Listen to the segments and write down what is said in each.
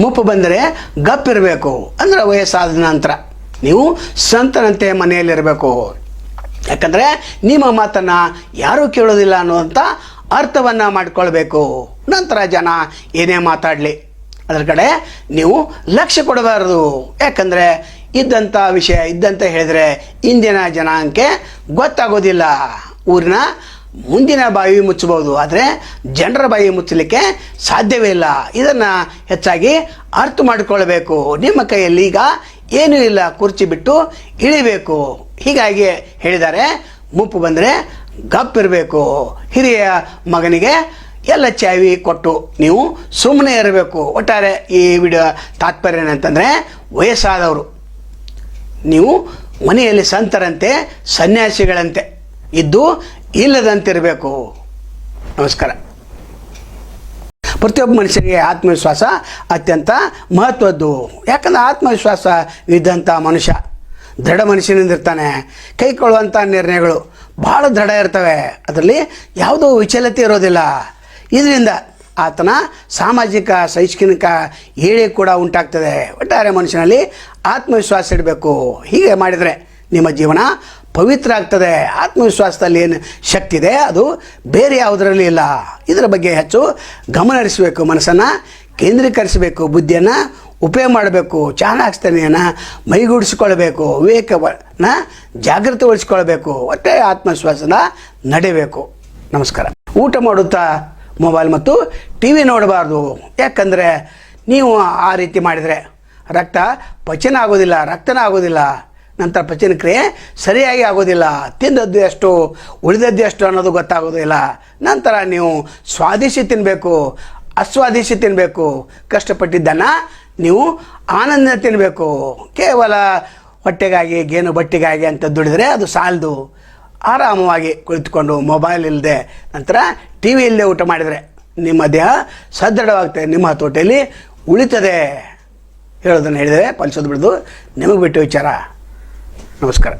ಮುಪ್ಪು ಬಂದರೆ ಗಪ್ಪಿರಬೇಕು ಅಂದರೆ ವಯಸ್ಸಾದ ನಂತರ. ನೀವು ಸಂತನಂತೆ ಮನೆಯಲ್ಲಿರಬೇಕು. ಯಾಕಂದರೆ ನಿಮ್ಮ ಮಾತನ್ನು ಯಾರೂ ಕೇಳೋದಿಲ್ಲ ಅನ್ನುವಂಥ ಅರ್ಥವನ್ನು ಮಾಡಿಕೊಳ್ಬೇಕು. ನಂತರ ಜನ ಏನೇ ಮಾತಾಡಲಿ. ಅದರ ಕಡೆ ನೀವು ಲಕ್ಷ್ಯ ಕೊಡಬಾರದು. ಯಾಕಂದರೆ ಇದ್ದಂಥ ವಿಷಯ ಇದ್ದಂತೆ ಹೇಳಿದರೆ ಇಂದಿನ ಜನಾಂಗಕ್ಕೆ ಗೊತ್ತಾಗೋದಿಲ್ಲ. ಊರಿನ ಮುಂದಿನ ಬಾವಿ ಮುಚ್ಚಬಹುದು. ಆದರೆ ಜನರ ಬಾಯಿ ಮುಚ್ಚಲಿಕ್ಕೆ ಸಾಧ್ಯವೇ ಇಲ್ಲ. ಇದನ್ನು ಹೆಚ್ಚಾಗಿ ಅರ್ಥ ಮಾಡಿಕೊಳ್ಳಬೇಕು. ನಿಮ್ಮ ಕೈಯಲ್ಲಿ ಈಗ ಏನೂ ಇಲ್ಲ. ಕುರ್ಚಿ ಬಿಟ್ಟು ಇಳಿಬೇಕು. ಹೀಗಾಗಿ ಹೇಳಿದ್ದಾರೆ, ಮುಪ್ಪು ಬಂದರೆ ಗಪ್ಪಿರಬೇಕು ಹಿರಿಯ ಮಗನಿಗೆ ಎಲ್ಲ ಚಾವಿ ಕೊಟ್ಟು ನೀವು ಸುಮ್ಮನೆ ಇರಬೇಕು. ಒಟ್ಟಾರೆ ಈ ವಿಡಿಯೋ ತಾತ್ಪರ್ಯ ಏನಂತಂದರೆ ವಯಸ್ಸಾದವರು. ನೀವು ಮನೆಯಲ್ಲಿ ಸಂತರಂತೆ, ಸನ್ಯಾಸಿಗಳಂತೆ ಇದ್ದು ಇಲ್ಲದಂತಿರಬೇಕು. ನಮಸ್ಕಾರ. ಪ್ರತಿಯೊಬ್ಬ ಮನುಷ್ಯನಿಗೆ ಆತ್ಮವಿಶ್ವಾಸ ಅತ್ಯಂತ ಮಹತ್ವದ್ದು. ಯಾಕಂದ್ರೆ ಆತ್ಮವಿಶ್ವಾಸ ಇದ್ದಂಥ ಮನುಷ್ಯ ದೃಢ ಮನುಷ್ಯನಿಂದ ಇರ್ತಾನೆ. ಕೈಗೊಳ್ಳುವಂಥ ನಿರ್ಣಯಗಳು ಭಾಳ ದೃಢ ಇರ್ತವೆ. ಅದರಲ್ಲಿ ಯಾವುದೋ ವಿಚಲತೆ ಇರೋದಿಲ್ಲ. ಇದರಿಂದ ಆತನ ಸಾಮಾಜಿಕ ಶೈಕ್ಷಣಿಕ ಏಳಿ ಕೂಡ ಉಂಟಾಗ್ತದೆ. ಒಟ್ಟಾರೆ ಮನುಷ್ಯನಲ್ಲಿ ಆತ್ಮವಿಶ್ವಾಸ ಇಡಬೇಕು. ಹೀಗೆ ಮಾಡಿದರೆ ನಿಮ್ಮ ಜೀವನ ಪವಿತ್ರ ಆಗ್ತದೆ ಆತ್ಮವಿಶ್ವಾಸದಲ್ಲಿ ಏನು ಶಕ್ತಿ ಇದೆ, ಅದು ಬೇರೆ ಯಾವುದರಲ್ಲಿ ಇಲ್ಲ. ಇದರ ಬಗ್ಗೆ ಹೆಚ್ಚು ಗಮನ ಹರಿಸಬೇಕು ಮನಸ್ಸನ್ನು, ಕೇಂದ್ರೀಕರಿಸಬೇಕು ಬುದ್ಧಿಯನ್ನು, ಉಪಯೋಗ ಮಾಡಬೇಕು, ಚಾಣಾಕ್ಷತೆಯನ್ನು ಮೈಗೂಡಿಸಿಕೊಳ್ಬೇಕು ವಿವೇಕವನ್ನ ಜಾಗೃತಗೊಳಿಸಿಕೊಳ್ಬೇಕು ಒಟ್ಟೆ ಆತ್ಮವಿಶ್ವಾಸನ ನಡೆಯಬೇಕು ನಮಸ್ಕಾರ. ಊಟ ಮಾಡುತ್ತಾ ಮೊಬೈಲ್ ಮತ್ತು ಟಿ ವಿ ನೋಡಬಾರ್ದು. ಯಾಕಂದರೆ ನೀವು ಆ ರೀತಿ ಮಾಡಿದರೆ ರಕ್ತ ಪಚನ ಆಗೋದಿಲ್ಲ, ರಕ್ತನ ಆಗೋದಿಲ್ಲ. ನಂತರ ಪಚನ ಕ್ರಿಯೆ ಸರಿಯಾಗಿ ಆಗೋದಿಲ್ಲ. ತಿಂದದ್ದು ಎಷ್ಟು, ಉಳಿದದ್ದು ಎಷ್ಟು ಅನ್ನೋದು ಗೊತ್ತಾಗೋದಿಲ್ಲ. ನಂತರ ನೀವು ಸ್ವಾದಿಸಿ ತಿನ್ನಬೇಕು ಅಸ್ವಾದಿಸಿ ತಿನ್ನಬೇಕು ಕಷ್ಟಪಟ್ಟಿದ್ದನ್ನು ನೀವು ಆನಂದ ತಿನ್ನಬೇಕು ಕೇವಲ ಹೊಟ್ಟೆಗಾಗಿ, ಗೇನು ಬಟ್ಟೆಗಾಗಿ ಅಂತ ದುಡಿದರೆ ಅದು ಸಾಲದು. ಆರಾಮವಾಗಿ ಕುಳಿತುಕೊಂಡು ಮೊಬೈಲ್ ಇಲ್ಲದೆ, ನಂತರ ಟಿ ವಿ ಇಲ್ಲದೆ ಊಟ ಮಾಡಿದರೆ ನಿಮ್ಮ ದೇಹ ಸದೃಢವಾಗ್ತದೆ, ನಿಮ್ಮ ಹತೋಟಿಯಲ್ಲಿ ಉಳಿತದೆ. ಹೇಳೋದನ್ನು ಹೇಳಿದರೆ ಪಲಿಸೋದು ಬಿಡೋದು ನಿಮಗೆ ಬಿಟ್ಟು ವಿಚಾರ. ನಮಸ್ಕಾರ.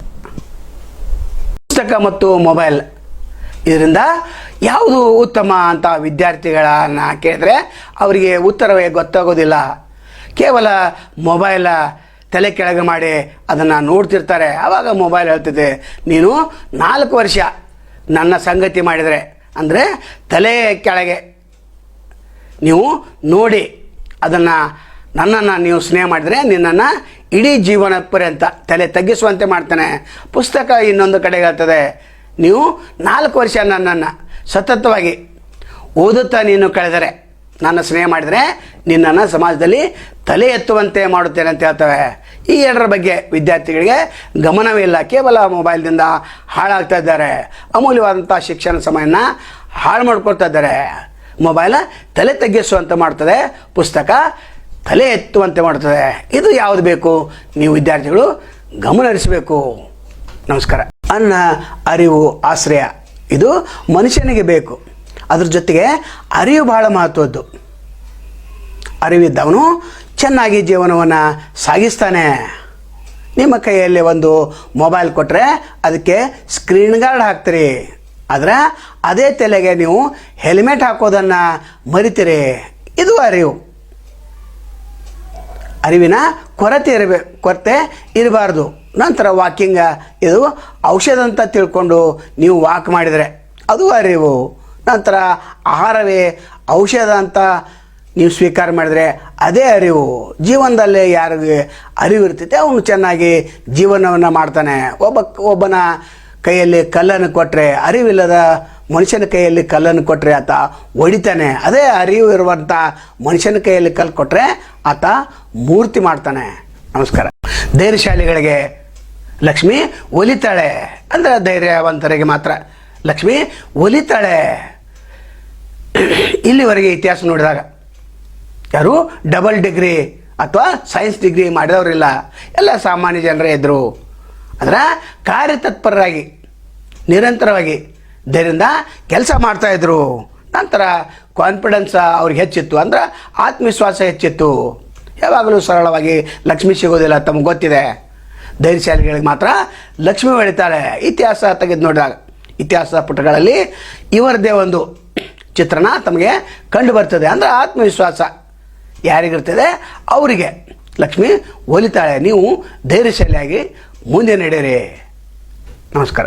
ಪುಸ್ತಕ ಮತ್ತು ಮೊಬೈಲ್ ಇದರಿಂದ ಯಾವುದು ಉತ್ತಮ ಅಂತ ವಿದ್ಯಾರ್ಥಿಗಳನ್ನು ಕೇಳಿದ್ರೆ ಅವರಿಗೆ ಉತ್ತರವೇ ಗೊತ್ತಾಗೋದಿಲ್ಲ. ಕೇವಲ ಮೊಬೈಲ ತಲೆ ಕೆಳಗೆ ಮಾಡಿ ಅದನ್ನು ನೋಡ್ತಿರ್ತಾರೆ. ಆವಾಗ ಮೊಬೈಲ್ ಹೇಳ್ತಿದೆ, ನೀನು ನಾಲ್ಕು ವರ್ಷ ನನ್ನ ಸಂಗತಿ ಮಾಡಿದರೆ, ಅಂದರೆ ತಲೆ ಕೆಳಗೆ ನೀವು ನೋಡಿ ಅದನ್ನು ನನ್ನನ್ನು ನೀವು ಸ್ನೇಹ ಮಾಡಿದರೆ ನಿನ್ನನ್ನು ಇಡೀ ಜೀವನ ಪರ್ಯಂತ ತಲೆ ತಗ್ಗಿಸುವಂತೆ ಮಾಡ್ತಾನೆ. ಪುಸ್ತಕ ಇನ್ನೊಂದು ಕಡೆ ಹೇಳ್ತದೆ, ನೀವು ನಾಲ್ಕು ವರ್ಷ ನನ್ನನ್ನು ಸತತವಾಗಿ ಓದುತ್ತಾ ನೀನು ಕಳೆದರೆ, ನನ್ನ ಸ್ನೇಹ ಮಾಡಿದರೆ ನಿನ್ನನ್ನು ಸಮಾಜದಲ್ಲಿ ತಲೆ ಎತ್ತುವಂತೆ ಮಾಡುತ್ತೇನೆ ಅಂತ ಹೇಳ್ತವೆ. ಈ ಎರಡರ ಬಗ್ಗೆ ವಿದ್ಯಾರ್ಥಿಗಳಿಗೆ ಗಮನವೇ ಇಲ್ಲ. ಕೇವಲ ಮೊಬೈಲ್ದಿಂದ ಹಾಳಾಗ್ತಾ ಇದ್ದಾರೆ. ಅಮೂಲ್ಯವಾದಂಥ ಶಿಕ್ಷಣ ಸಮಯನ ಹಾಳು ಮಾಡ್ಕೊಳ್ತಾ ಇದ್ದಾರೆ. ಮೊಬೈಲ್ ತಲೆ ತಗ್ಗಿಸುವಂತೆ ಮಾಡ್ತದೆ. ಪುಸ್ತಕ ತಲೆ ಎತ್ತುವಂತೆ ಮಾಡುತ್ತದೆ. ಇದು ಯಾವುದು ಬೇಕು? ನೀವು ವಿದ್ಯಾರ್ಥಿಗಳು ಗಮನ ಹರಿಸಬೇಕು. ನಮಸ್ಕಾರ. ಅನ್ನ, ಅರಿವು, ಆಶ್ರಯ, ಇದು ಮನುಷ್ಯನಿಗೆ ಬೇಕು. ಅದ್ರ ಜೊತೆಗೆ ಅರಿವು ಬಹಳ ಮಹತ್ವದ್ದು. ಅರಿವಿದ್ದವನು ಚೆನ್ನಾಗಿ ಜೀವನವನ್ನು ಸಾಗಿಸ್ತಾನೆ. ನಿಮ್ಮ ಕೈಯಲ್ಲಿ ಒಂದು ಮೊಬೈಲ್ ಕೊಟ್ಟರೆ ಅದಕ್ಕೆ ಸ್ಕ್ರೀನ್ ಗಾರ್ಡ್ ಹಾಕ್ತೀರಿ. ಆದರೆ ಅದೇ ತಲೆಗೆ ನೀವು ಹೆಲ್ಮೆಟ್ ಹಾಕೋದನ್ನು ಮರಿತೀರಿ. ಇದು ಅರಿವು. ಅರಿವಿನ ಕೊರತೆ ಇರಬೇಕು ಕೊರತೆ ಇರಬಾರ್ದು. ನಂತರ ವಾಕಿಂಗ ಇದು ಔಷಧ ಅಂತ ತಿಳ್ಕೊಂಡು ನೀವು ವಾಕ್ ಮಾಡಿದರೆ ಅದು ಅರಿವು. ನಂತರ ಆಹಾರವೇ ಔಷಧ ಅಂತ ನೀವು ಸ್ವೀಕಾರ ಮಾಡಿದರೆ ಅದೇ ಅರಿವು. ಜೀವನದಲ್ಲಿ ಯಾರಿಗೆ ಅರಿವು ಇರ್ತೈತೆ ಅವನು ಚೆನ್ನಾಗಿ ಜೀವನವನ್ನು ಮಾಡ್ತಾನೆ. ಒಬ್ಬ, ಒಬ್ಬನ ಕೈಯಲ್ಲಿ ಕಲ್ಲನ್ನು ಕೊಟ್ಟರೆ ಅರಿವಿಲ್ಲದ ಮನುಷ್ಯನ ಕೈಯಲ್ಲಿ ಕಲ್ಲನ್ನು ಕೊಟ್ಟರೆ ಆತ ಹೊಡಿತಾನೆ. ಅದೇ ಅರಿವು ಇರುವಂಥ ಮನುಷ್ಯನ ಕೈಯಲ್ಲಿ ಕಲ್ಲು ಕೊಟ್ಟರೆ ಆತ ಮೂರ್ತಿ ಮಾಡ್ತಾನೆ. ನಮಸ್ಕಾರ. ಧೈರ್ಯಶಾಲಿಗಳಿಗೆ ಲಕ್ಷ್ಮಿ ಒಲಿತಾಳೆ. ಅಂದರೆ ಧೈರ್ಯವಂತರಿಗೆ ಮಾತ್ರ. ಲಕ್ಷ್ಮಿ ಒಲಿತಾಳೆ. ಇಲ್ಲಿವರೆಗೆ ಇತಿಹಾಸ ನೋಡಿದಾಗ ಯಾರು? ಡಬಲ್ ಡಿಗ್ರಿ ಅಥವಾ ಸೈನ್ಸ್ ಡಿಗ್ರಿ ಮಾಡಿದವರಿಲ್ಲ. ಎಲ್ಲ ಸಾಮಾನ್ಯ ಜನರೇ ಇದ್ದರು ಅದರ ಕಾರ್ಯತತ್ಪರರಾಗಿ, ನಿರಂತರವಾಗಿ ಧೈರ್ಯದಿಂದ ಕೆಲಸ ಮಾಡ್ತಾಯಿದ್ರು ನಂತರ ಕಾನ್ಫಿಡೆನ್ಸ್ ಅವ್ರಿಗೆ ಹೆಚ್ಚಿತ್ತು. ಅಂದ್ರೆ ಆತ್ಮವಿಶ್ವಾಸ ಹೆಚ್ಚಿತ್ತು. ಯಾವಾಗಲೂ ಸರಳವಾಗಿ ಲಕ್ಷ್ಮಿ ಸಿಗೋದಿಲ್ಲ ತಮಗೆ ಗೊತ್ತಿದೆ. ಧೈರ್ಯಶಾಲಿಗಳಿಗೆ ಮಾತ್ರ ಲಕ್ಷ್ಮಿ ಬೆಳಿತಾಳೆ. ಇತಿಹಾಸ ತೆಗೆದು ನೋಡಿದಾಗ ಇತಿಹಾಸ ಪುಟಗಳಲ್ಲಿ ಇವರದೇ ಒಂದು ಚಿತ್ರಣ ತಮಗೆ ಕಂಡು ಬರ್ತದೆ. ಅಂದರೆ ಆತ್ಮವಿಶ್ವಾಸ ಯಾರಿಗಿರ್ತದೆ? ಅವರಿಗೆ. ಲಕ್ಷ್ಮಿ ಒಲಿತಾಳೆ. ನೀವು ಧೈರ್ಯಶಾಲಿಯಾಗಿ ಮುಂದೆ ನಡೆಯಿರಿ. ನಮಸ್ಕಾರ.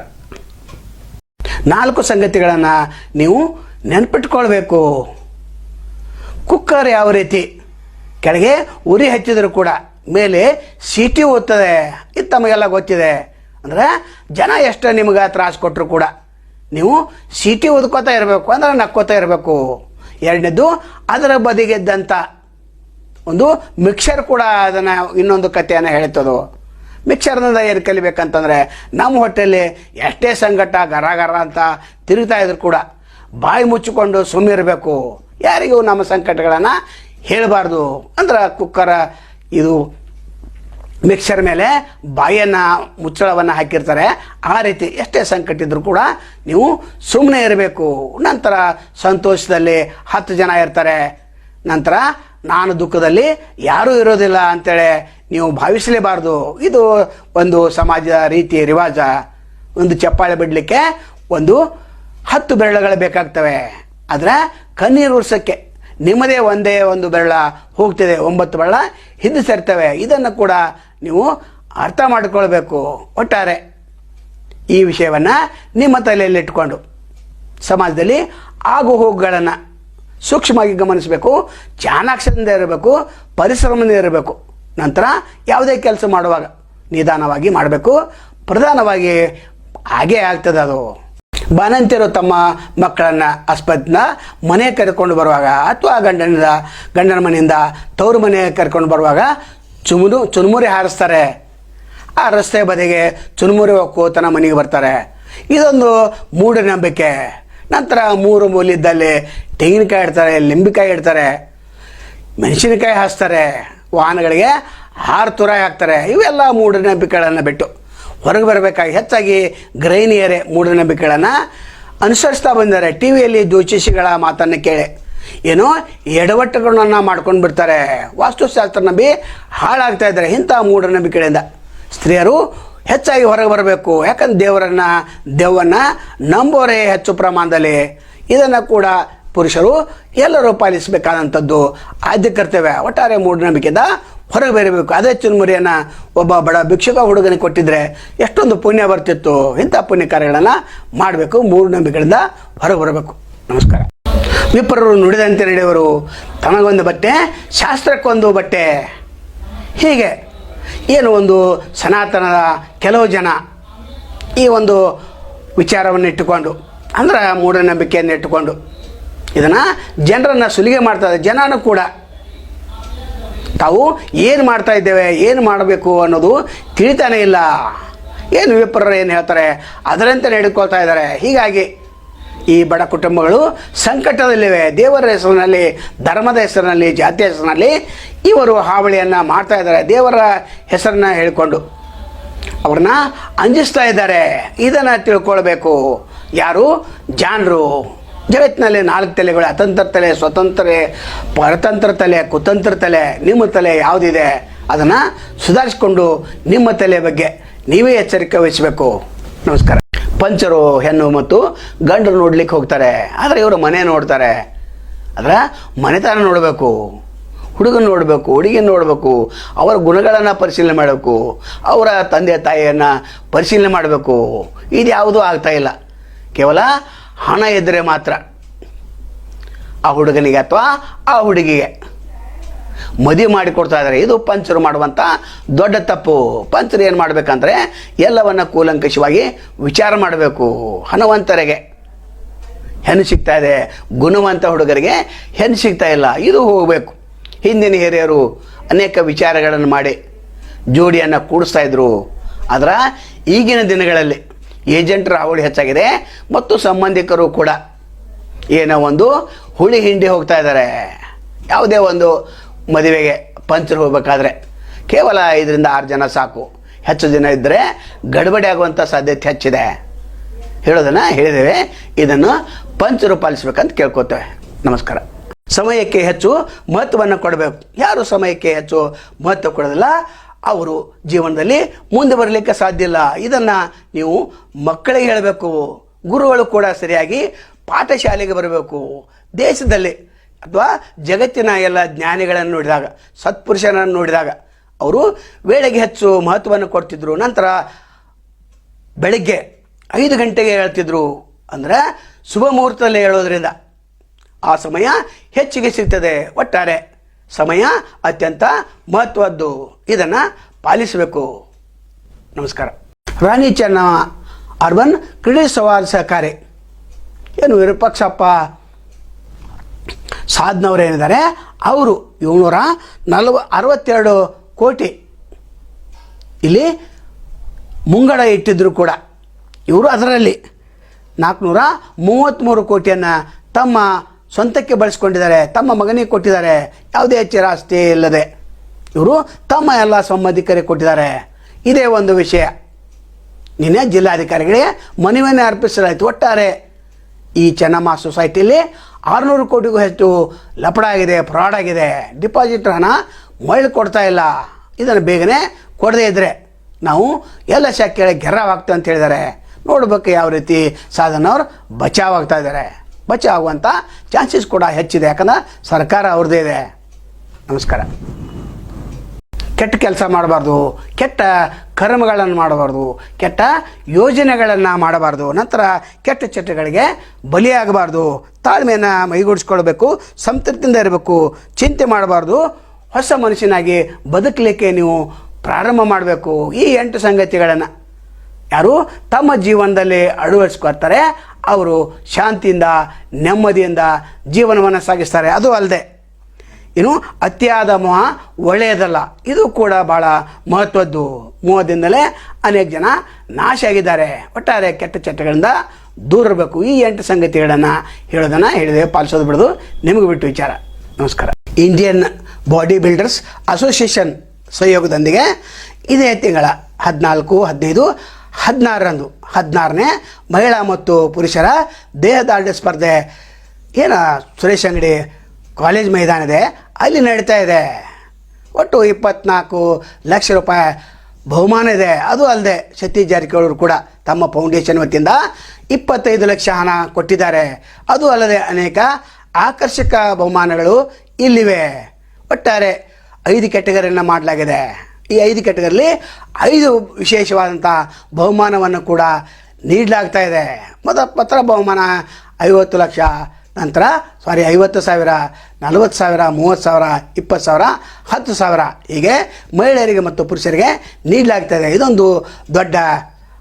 ನಾಲ್ಕು ಸಂಗತಿಗಳನ್ನು ನೀವು ನೆನ್ಪಿಟ್ಕೊಳ್ಬೇಕು. ಕುಕ್ಕರ್ ಯಾವ ರೀತಿ? ಕೆಳಗೆ ಉರಿ ಹಚ್ಚಿದರೂ ಕೂಡ, ಮೇಲೆ ಸೀಟಿ ಓದ್ತದೆ. ಇದು ತಮಗೆಲ್ಲ ಗೊತ್ತಿದೆ. ಅಂದರೆ ಜನ ಎಷ್ಟು ನಿಮ್ಗೆ ತ್ರಾಸು ಕೊಟ್ಟರು ಕೂಡ, ನೀವು ಸೀಟಿ ಓದ್ಕೋತಾ ಇರಬೇಕು ಅಂದ್ರೆ ನಕ್ಕೋತಾ ಇರಬೇಕು. ಎರಡನೇದು, ಅದರ ಬದಿಗೆದ್ದಂಥ ಒಂದು ಮಿಕ್ಸರ್ ಕೂಡ ಅದನ್ನು ಇನ್ನೊಂದು ಕಥೆಯನ್ನು ಹೇಳ್ತದೋ. ಮಿಕ್ಸರ್ನಿಂದ ಏನು ಕಲಿಬೇಕಂತಂದರೆ ನಮ್ಮ ಹೊಟ್ಟೆಯಲ್ಲಿ ಎಷ್ಟೇ ಸಂಕಟ ಗರ ಗರ ಅಂತ ತಿರುಗ್ತಾ ಇದ್ರು ಕೂಡ ಬಾಯಿ ಮುಚ್ಚಿಕೊಂಡು ಸುಮ್ಮಿರಬೇಕು ಯಾರಿಗೂ ನಮ್ಮ ಸಂಕಟಗಳನ್ನು ಹೇಳಬಾರ್ದು. ಅಂದ್ರೆ ಕುಕ್ಕರ, ಇದು ಮಿಕ್ಸರ್ ಮೇಲೆ ಬಾಯನ್ನು ಮುಚ್ಚಳವನ್ನು ಹಾಕಿರ್ತಾರೆ. ಆ ರೀತಿ ಎಷ್ಟೇ ಸಂಕಟ ಇದ್ರೂ ಕೂಡ ನೀವು ಸುಮ್ಮನೆ ಇರಬೇಕು. ನಂತರ ಸಂತೋಷದಲ್ಲಿ ಹತ್ತು ಜನ ಇರ್ತಾರೆ. ನಂತರ ನಾನು ದುಃಖದಲ್ಲಿ ಯಾರೂ ಇರೋದಿಲ್ಲ ಅಂತೇಳಿ ನೀವು ಭಾವಿಸಲೇಬಾರ್ದು. ಇದು ಒಂದು ಸಮಾಜದ ರೀತಿ ರಿವಾಜ. ಒಂದು ಚಪ್ಪಾಳೆ ಬಿಡಲಿಕ್ಕೆ ಒಂದು ಹತ್ತು ಬೆರಳುಗಳು ಬೇಕಾಗ್ತವೆ. ಆದರೆ ಕಣ್ಣೀರು ಉರ್ಸೋಕ್ಕೆ ನಿಮ್ಮದೇ ಒಂದೇ ಒಂದು ಬೆರಳ ಹೋಗ್ತದೆ, ಒಂಬತ್ತು ಬೆರಳ ಹಿಂದೆ ಸೇರ್ತವೆ. ಇದನ್ನು ಕೂಡ ನೀವು ಅರ್ಥ ಮಾಡಿಕೊಳ್ಬೇಕು. ಒಟ್ಟಾರೆ ಈ ವಿಷಯವನ್ನು ನಿಮ್ಮ ತಲೆಯಲ್ಲಿ ಇಟ್ಕೊಂಡು ಸಮಾಜದಲ್ಲಿ ಆಗು ಹೋಗುಗಳನ್ನು ಸೂಕ್ಷ್ಮವಾಗಿ ಗಮನಿಸಬೇಕು. ಚಾಣಾಕ್ಷದಿಂದ ಇರಬೇಕು, ಪರಿಶ್ರಮದಿಂದ ಇರಬೇಕು. ನಂತರ ಯಾವುದೇ ಕೆಲಸ ಮಾಡುವಾಗ ನಿಧಾನವಾಗಿ ಮಾಡಬೇಕು. ಪ್ರಧಾನವಾಗಿ ಹಾಗೇ ಆಗ್ತದೆ ಅದು. ಬಾಣಂತಿಯರು ತಮ್ಮ ಮಕ್ಕಳನ್ನು ಆಸ್ಪತ್ರೆನ ಮನೆ ಕರ್ಕೊಂಡು ಬರುವಾಗ ಅಥವಾ ಗಂಡನಿಂದ, ಗಂಡನ ಮನೆಯಿಂದ ತವರು ಮನೆ ಕರ್ಕೊಂಡು ಬರುವಾಗ ಚುಮುರು ಚುರುಮುರಿ ಹಾರಿಸ್ತಾರೆ. ಆ ರಸ್ತೆ ಬದಿಗೆ ಚುರುಮುರಿ ಹೋಗ್ಕೋತನ ಮನೆಗೆ ಬರ್ತಾರೆ. ಇದೊಂದು ಮೂಢನಂಬಿಕೆ. ನಂತರ ಮೂರು ಮೂಲಿದ್ದಲ್ಲಿ ತೆಂಗಿನಕಾಯಿ ಇಡ್ತಾರೆ, ಲಿಂಬೆಕಾಯಿ ಇಡ್ತಾರೆ, ಮೆಣಸಿನಕಾಯಿ ಹಾಸ್ತಾರೆ ವಾಹನಗಳಿಗೆ ಹಾರು ತುರಾಯಿ ಹಾಕ್ತಾರೆ. ಇವೆಲ್ಲ ಮೂಢನಂಬಿಕೆಗಳನ್ನು ಬಿಟ್ಟು ಹೊರಗೆ ಬರಬೇಕಾಗಿ ಹೆಚ್ಚಾಗಿ ಗೃಹಿಣಿಯರೇ ಮೂಢನಂಬಿಕೆಗಳನ್ನು ಅನುಸರಿಸ್ತಾ ಬಂದಿದ್ದಾರೆ. ಟಿ ವಿಯಲ್ಲಿ ಜ್ಯೋತಿಷಿಗಳ ಮಾತನ್ನು ಕೇಳಿ. ಏನೋ ಎಡವಟ್ಟುಗಳನ್ನ ಮಾಡ್ಕೊಂಡು ಬಿಡ್ತಾರೆ. ವಾಸ್ತುಶಾಸ್ತ್ರ ನಂಬಿ ಹಾಳಾಗ್ತಾ ಇದ್ದಾರೆ ಇಂಥ ಮೂಢನಂಬಿಕೆಗಳಿಂದ. ಸ್ತ್ರೀಯರು ಹೆಚ್ಚಾಗಿ ಹೊರಗೆ ಬರಬೇಕು. ಯಾಕಂದ್ರೆ ದೇವರನ್ನು ದೆವ್ವನ್ನ ನಂಬೋರೇ ಹೆಚ್ಚು ಪ್ರಮಾಣದಲ್ಲಿ. ಇದನ್ನು ಕೂಡ ಪುರುಷರು ಎಲ್ಲರೂ ಪಾಲಿಸಬೇಕಾದಂಥದ್ದು ಆದ್ಯ ಕರ್ತವ್ಯ. ಒಟ್ಟಾರೆ ಮೂಢನಂಬಿಕೆಯಿಂದ ಹೊರಗೆ ಬರಬೇಕು ಅದೇ ಚುನ್ಮುರಿಯನ್ನು ಒಬ್ಬ ಬಡ ಭಿಕ್ಷುಕ ಹುಡುಗನಿಗೆ ಕೊಟ್ಟಿದ್ರೆ ಎಷ್ಟೊಂದು ಪುಣ್ಯ ಬರ್ತಿತ್ತು. ಇಂಥ ಪುಣ್ಯ ಕಾರ್ಯಗಳನ್ನು ಮಾಡಬೇಕು ಮೂಢನಂಬಿಕೆಗಳಿಂದ ಹೊರಗೆ ಬರಬೇಕು ನಮಸ್ಕಾರ. ವಿಪ್ರರು ನುಡಿದಂತೆ ನಡೆಯವರು. ತನಗೊಂದು ಬಟ್ಟೆ, ಶಾಸ್ತ್ರಕ್ಕೊಂದು ಬಟ್ಟೆ. ಹೀಗೆ ಏನು ಒಂದು ಸನಾತನದ ಕೆಲವು ಜನ ಈ ಒಂದು ವಿಚಾರವನ್ನು ಇಟ್ಟುಕೊಂಡು ಅಂದ್ರೆ ಮೂಢನಂಬಿಕೆಯನ್ನು ಇಟ್ಟುಕೊಂಡು ಇದನ್ನು ಜನರನ್ನು ಸುಲಿಗೆ ಮಾಡ್ತಾರೆ ಜನನೂ ಕೂಡ. ತಾವು ಏನು ಮಾಡ್ತಾ ಇದ್ದೇವೆ, ಏನು ಮಾಡಬೇಕು ಅನ್ನೋದು ತಿಳಿತಾನೇ ಇಲ್ಲ. ಏನು ವಿಪ್ರರು ಏನು ಹೇಳ್ತಾರೆ, ಅದರಂತೆ ನಡೆದುಕೊಳ್ತಾ ಇದ್ದಾರೆ. ಹೀಗಾಗಿ ಈ ಬಡ ಕುಟುಂಬಗಳು ಸಂಕಟದಲ್ಲಿವೆ. ದೇವರ ಹೆಸರಿನಲ್ಲಿ, ಧರ್ಮದ ಹೆಸರಿನಲ್ಲಿ, ಜಾತಿಯ ಹೆಸರಿನಲ್ಲಿ ಇವರು ಹಾವಳಿಯನ್ನು ಮಾಡ್ತಾ ಇದ್ದಾರೆ. ದೇವರ ಹೆಸರನ್ನ ಹೇಳಿಕೊಂಡು ಅವ್ರನ್ನ ಅಂಜಿಸ್ತಾ ಇದ್ದಾರೆ. ಇದನ್ನು ತಿಳ್ಕೊಳ್ಬೇಕು. ಯಾರು? ಜಾಣರು ಜಗತ್ತಿನಲ್ಲಿ ನಾಲ್ಕು ತಲೆಗಳು, ಅತಂತ್ರ ತಲೆ, ಸ್ವತಂತ್ರ, ಪರತಂತ್ರ ತಲೆ, ಕುತಂತ್ರ ತಲೆ, ನಿಮ್ಮ ತಲೆ ಯಾವುದಿದೆ, ಅದನ್ನು ಸುಧಾರಿಸಿಕೊಂಡು ನಿಮ್ಮ ತಲೆ ಬಗ್ಗೆ ನೀವೇ ಎಚ್ಚರಿಕೆ ವಹಿಸಬೇಕು. ನಮಸ್ಕಾರ. ಪಂಚರು ಹೆಣ್ಣು ಮತ್ತು ಗಂಡರು ನೋಡ್ಲಿಕ್ಕೆ ಹೋಗ್ತಾರೆ, ಆದರೆ ಇವರು ಮನೆ ನೋಡ್ತಾರೆ. ಆದರೆ ಮನೆತನ ನೋಡಬೇಕು, ಹುಡುಗನ ನೋಡಬೇಕು, ಹುಡುಗಿನ ನೋಡಬೇಕು, ಅವರ ಗುಣಗಳನ್ನು ಪರಿಶೀಲನೆ ಮಾಡಬೇಕು, ಅವರ ತಂದೆ ತಾಯಿಯನ್ನು ಪರಿಶೀಲನೆ ಮಾಡಬೇಕು. ಇದು ಯಾವುದೂ ಆಗ್ತಾ ಇಲ್ಲ. ಕೇವಲ ಹಣ ಇದ್ದರೆ ಮಾತ್ರ ಆ ಹುಡುಗನಿಗೆ ಅಥವಾ ಆ ಹುಡುಗಿಗೆ. ಮದುವೆ ಮಾಡಿಕೊಡ್ತಾ ಇದ್ದಾರೆ ಇದು ಪಂಚರು ಮಾಡುವಂಥ ದೊಡ್ಡ ತಪ್ಪು. ಪಂಚರು ಏನು ಮಾಡಬೇಕಂದ್ರೆ ಎಲ್ಲವನ್ನ ಕೂಲಂಕಷವಾಗಿ ವಿಚಾರ ಮಾಡಬೇಕು. ಹಣವಂತರಿಗೆ ಹೆಣ್ಣು ಸಿಗ್ತಾ ಇದೆ. ಗುಣವಂತ ಹುಡುಗರಿಗೆ ಹೆಣ್ಣು ಸಿಗ್ತಾ ಇಲ್ಲ. ಇದು ಹೋಗಬೇಕು. ಹಿಂದಿನ ಹಿರಿಯರು ಅನೇಕ ವಿಚಾರಗಳನ್ನು ಮಾಡಿ ಜೋಡಿಯನ್ನು ಕೂಡಿಸ್ತಾ ಇದ್ರು. ಅದರ ಈಗಿನ ದಿನಗಳಲ್ಲಿ ಏಜೆಂಟರ ಹಾವಳಿ ಹೆಚ್ಚಾಗಿದೆ ಮತ್ತು ಸಂಬಂಧಿಕರು ಕೂಡ ಏನೋ ಒಂದು ಹುಳಿ ಹಿಂಡಿ ಹೋಗ್ತಾ ಇದ್ದಾರೆ. ಯಾವುದೇ ಒಂದು ಮದುವೆಗೆ ಪಂಚರು ಹೋಗಬೇಕಾದ್ರೆ ಕೇವಲ ಐದರಿಂದ ಆರು ಜನ ಸಾಕು. ಹೆಚ್ಚು ಜನ ಇದ್ದರೆ ಗಡಬಡಿ ಆಗುವಂಥ ಸಾಧ್ಯತೆ ಹೆಚ್ಚಿದೆ. ಹೇಳೋದನ್ನು ಹೇಳಿದ್ದೇವೆ. ಇದನ್ನು ಪಂಚರು ಪಾಲಿಸ್ಬೇಕಂತ ಕೇಳ್ಕೊತೇವೆ. ನಮಸ್ಕಾರ. ಸಮಯಕ್ಕೆ ಹೆಚ್ಚು ಮಹತ್ವವನ್ನು ಕೊಡಬೇಕು. ಯಾರು ಸಮಯಕ್ಕೆ ಹೆಚ್ಚು ಮಹತ್ವ ಕೊಡೋದಿಲ್ಲ? ಅವರು ಜೀವನದಲ್ಲಿ ಮುಂದೆ ಬರಲಿಕ್ಕೆ ಸಾಧ್ಯ ಇಲ್ಲ. ಇದನ್ನು ನೀವು ಮಕ್ಕಳಿಗೆ ಹೇಳಬೇಕು. ಗುರುಗಳು ಕೂಡ ಸರಿಯಾಗಿ ಪಾಠಶಾಲೆಗೆ ಬರಬೇಕು. ದೇಶದಲ್ಲಿ ಅಥವಾ ಜಗತ್ತಿನ ಎಲ್ಲ ಜ್ಞಾನಿಗಳನ್ನು ನೋಡಿದಾಗ, ಸತ್ಪುರುಷನನ್ನು ನೋಡಿದಾಗ ಅವರು ವೇಳೆಗೆ ಹೆಚ್ಚು ಮಹತ್ವವನ್ನು ಕೊಡ್ತಿದ್ರು. ನಂತರ ಬೆಳಿಗ್ಗೆ ಐದು ಗಂಟೆಗೆ ಹೇಳ್ತಿದ್ರು. ಅಂದರೆ ಶುಭ ಮುಹೂರ್ತದಲ್ಲಿ ಹೇಳೋದ್ರಿಂದ ಆ ಸಮಯ ಹೆಚ್ಚಿಗೆ ಸಿಗ್ತದೆ ಒಟ್ಟಾರೆ. ಸಮಯ ಅತ್ಯಂತ ಮಹತ್ವದ್ದು. ಇದನ್ನು ಪಾಲಿಸಬೇಕು. ನಮಸ್ಕಾರ. ರಾಣಿ ಚೆನ್ನಮ್ಮ ಅರ್ಬನ್ ಕ್ರೀಡೆ ಸವಾಲ್ ಸಹಕಾರಿ. ಏನು ವಿರೂಪಾಕ್ಷಪ್ಪ ಸಾಧ್ನವ್ರು ಏನಿದ್ದಾರೆ? ಅವರು ಏಳ್ನೂರ ನಲ್ವ ಅರವತ್ತೆರಡು ಕೋಟಿ ಇಲ್ಲಿ ಮುಂಗಡ ಇಟ್ಟಿದ್ರು ಕೂಡ. ಇವರು ಅದರಲ್ಲಿ ನಾಲ್ಕುನೂರ ಮೂವತ್ತ್ಮೂರು ಕೋಟಿಯನ್ನು ತಮ್ಮ ಸ್ವಂತಕ್ಕೆ ಬಳಸ್ಕೊಂಡಿದ್ದಾರೆ, ತಮ್ಮ ಮಗನಿಗೆ ಕೊಟ್ಟಿದ್ದಾರೆ, ಯಾವುದೇ ಚಿರಾಸ್ತಿ ಇಲ್ಲದೆ. ಇವರು ತಮ್ಮ ಎಲ್ಲ ಸಂಬಂಧಿಕರಿಗೆ ಕೊಟ್ಟಿದ್ದಾರೆ. ಇದೇ ಒಂದು ವಿಷಯ. ನಿನ್ನೆ ಜಿಲ್ಲಾಧಿಕಾರಿಗಳಿಗೆ ಮನವಿಯನ್ನು ಅರ್ಪಿಸಲಾಯಿತು. ಒಟ್ಟಾರೆ ಈ ಚೆನ್ನಮ್ಮ ಸೊಸೈಟಿಯಲ್ಲಿ ಆರುನೂರು ಕೋಟಿಗೂ ಹೆಚ್ಚು ಲಪಡ ಆಗಿದೆ, ಫ್ರಾಡ್ ಆಗಿದೆ. ಡಿಪಾಸಿಟ್ ಹಣ ಮರಳಿ ಕೊಡ್ತಾ ಇಲ್ಲ. ಇದನ್ನು ಬೇಗನೆ ಕೊಡದೇ ಇದ್ದರೆ ನಾವು ಎಲ್ಲ ಶಾಖೆಗಳ ಗೆರ್ರವಾಗ್ತೇವೆ ಅಂತ ಹೇಳಿದ್ದಾರೆ. ನೋಡ್ಬೇಕು ಯಾವ ರೀತಿ ಸಾಧನವ್ರು ಬಚಾವಾಗ್ತಾ ಇದ್ದಾರೆ. ಬಚಾವ್ ಆಗುವಂಥ ಚಾನ್ಸಸ್ ಕೂಡ ಹೆಚ್ಚಿದೆ. ಯಾಕಂದ್ರೆ ಸರ್ಕಾರ ಅವ್ರದ್ದೇ ಇದೆ. ನಮಸ್ಕಾರ. ಕೆಟ್ಟ ಕೆಲಸ ಮಾಡಬಾರ್ದು, ಕೆಟ್ಟ ಕರ್ಮಗಳನ್ನು ಮಾಡಬಾರ್ದು, ಕೆಟ್ಟ ಯೋಜನೆಗಳನ್ನು ಮಾಡಬಾರ್ದು, ನಂತರ ಕೆಟ್ಟ ಚಟಗಳಿಗೆ ಬಲಿಯಾಗಬಾರ್ದು, ತಾಳ್ಮೆಯನ್ನು ಮೈಗೂಡಿಸ್ಕೊಳ್ಬೇಕು, ಸಂತೃಪ್ತಿಯಿಂದ ಇರಬೇಕು, ಚಿಂತೆ ಮಾಡಬಾರ್ದು, ಹೊಸ ಮನುಷ್ಯನಾಗಿ ಬದುಕಲಿಕ್ಕೆ ನೀವು ಪ್ರಾರಂಭ ಮಾಡಬೇಕು. ಈ ಎಂಟು ಸಂಗತಿಗಳನ್ನು ಯಾರು ತಮ್ಮ ಜೀವನದಲ್ಲಿ ಅಳವಡಿಸ್ಕೊಳ್ತಾರೆ. ಅವರು ಶಾಂತಿಯಿಂದ, ನೆಮ್ಮದಿಯಿಂದ ಜೀವನವನ್ನು ಸಾಗಿಸ್ತಾರೆ. ಅದು ಅಲ್ಲದೆ ಏನು ಅತಿಯಾದ ಮೋಹ ಒಳ್ಳೆಯದಲ್ಲ. ಇದು ಕೂಡ ಭಾಳ ಮಹತ್ವದ್ದು. ಮೋಹದಿಂದಲೇ ಅನೇಕ ಜನ ನಾಶ ಆಗಿದ್ದಾರೆ. ಒಟ್ಟಾರೆ ಕೆಟ್ಟ ಚಟಗಳಿಂದ ದೂರ ಇರಬೇಕು. ಈ ಎಂಟು ಸಂಗತಿಗಳನ್ನು ಹೇಳೋದನ್ನು ಹೇಳಿದೆ. ಪಾಲಿಸೋದು ಬಿಡೋದು ನಿಮಗೆ ಬಿಟ್ಟು ವಿಚಾರ. ನಮಸ್ಕಾರ. ಇಂಡಿಯನ್ ಬಾಡಿ ಬಿಲ್ಡರ್ಸ್ ಅಸೋಸಿಯೇಷನ್ ಸಹಯೋಗದೊಂದಿಗೆ ಇದೇ ತಿಂಗಳ ಹದಿನಾಲ್ಕು, ಹದಿನೈದು ಹದಿನಾರರಂದು, ಹದಿನಾರನೇ ಮಹಿಳಾ ಮತ್ತು ಪುರುಷರ ದೇಹದಾಢ್ಯ ಸ್ಪರ್ಧೆ. ಏನು ಸುರೇಶ್ ಅಂಗಡಿ ಕಾಲೇಜ್ ಮೈದಾನ ಇದೆ, ಅಲ್ಲಿ ನಡೀತಾ ಇದೆ. ಒಟ್ಟು ಇಪ್ಪತ್ನಾಲ್ಕು ಲಕ್ಷ ರೂಪಾಯಿ ಬಹುಮಾನ ಇದೆ. ಅದು ಅಲ್ಲದೆ ಸತೀಶ್ ಜಾರಕಿಹೊಳಿ ಕೂಡ ತಮ್ಮ ಫೌಂಡೇಶನ್ ವತಿಯಿಂದ ಇಪ್ಪತ್ತೈದು ಲಕ್ಷ ಹಣ ಕೊಟ್ಟಿದ್ದಾರೆ. ಅದು ಅಲ್ಲದೆ ಅನೇಕ ಆಕರ್ಷಕ ಬಹುಮಾನಗಳು ಇಲ್ಲಿವೆ. ಒಟ್ಟಾರೆ ಐದು ಕೆಟಗರಿಯನ್ನು ಮಾಡಲಾಗಿದೆ. ಈ ಐದು ಕೆಟಗರಿಲಿ ಐದು ವಿಶೇಷವಾದಂಥ ಬಹುಮಾನವನ್ನು ಕೂಡ ನೀಡಲಾಗ್ತಾ ಇದೆ. ಮೊದ ಪತ್ರ ಬಹುಮಾನ ಐವತ್ತು ಲಕ್ಷ ನಂತರ ಸಾರಿ ಐವತ್ತು ಸಾವಿರ, ನಲವತ್ತು ಸಾವಿರ, ಮೂವತ್ತು ಸಾವಿರ, ಇಪ್ಪತ್ತು ಸಾವಿರ, ಹತ್ತು ಸಾವಿರ ಹೀಗೆ ಮಹಿಳೆಯರಿಗೆ ಮತ್ತು ಪುರುಷರಿಗೆ ನೀಡಲಾಗ್ತಾ ಇದೆ. ಇದೊಂದು ದೊಡ್ಡ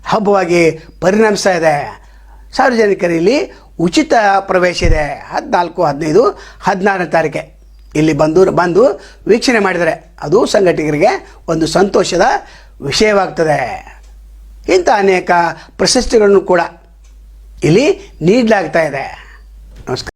ಹಬ್ಬವಾಗಿ ಪರಿಣಮಿಸ್ತಾ ಇದೆ. ಸಾರ್ವಜನಿಕರಲ್ಲಿ ಉಚಿತ ಪ್ರವೇಶ ಇದೆ. ಹದಿನಾಲ್ಕು, ಹದಿನೈದು, ಹದಿನಾರನೇ ತಾರೀಕೆ ಇಲ್ಲಿ ಬಂದು ಬಂದು ವೀಕ್ಷಣೆ ಮಾಡಿದರೆ ಅದು ಸಂಘಟಕರಿಗೆ ಒಂದು ಸಂತೋಷದ ವಿಷಯವಾಗ್ತದೆ. ಇಂಥ ಅನೇಕ ಪ್ರಶಸ್ತಿಗಳನ್ನು ಕೂಡ ಇಲ್ಲಿ ನೀಡಲಾಗ್ತಾ ಇದೆ. ನಮಸ್ಕಾರ.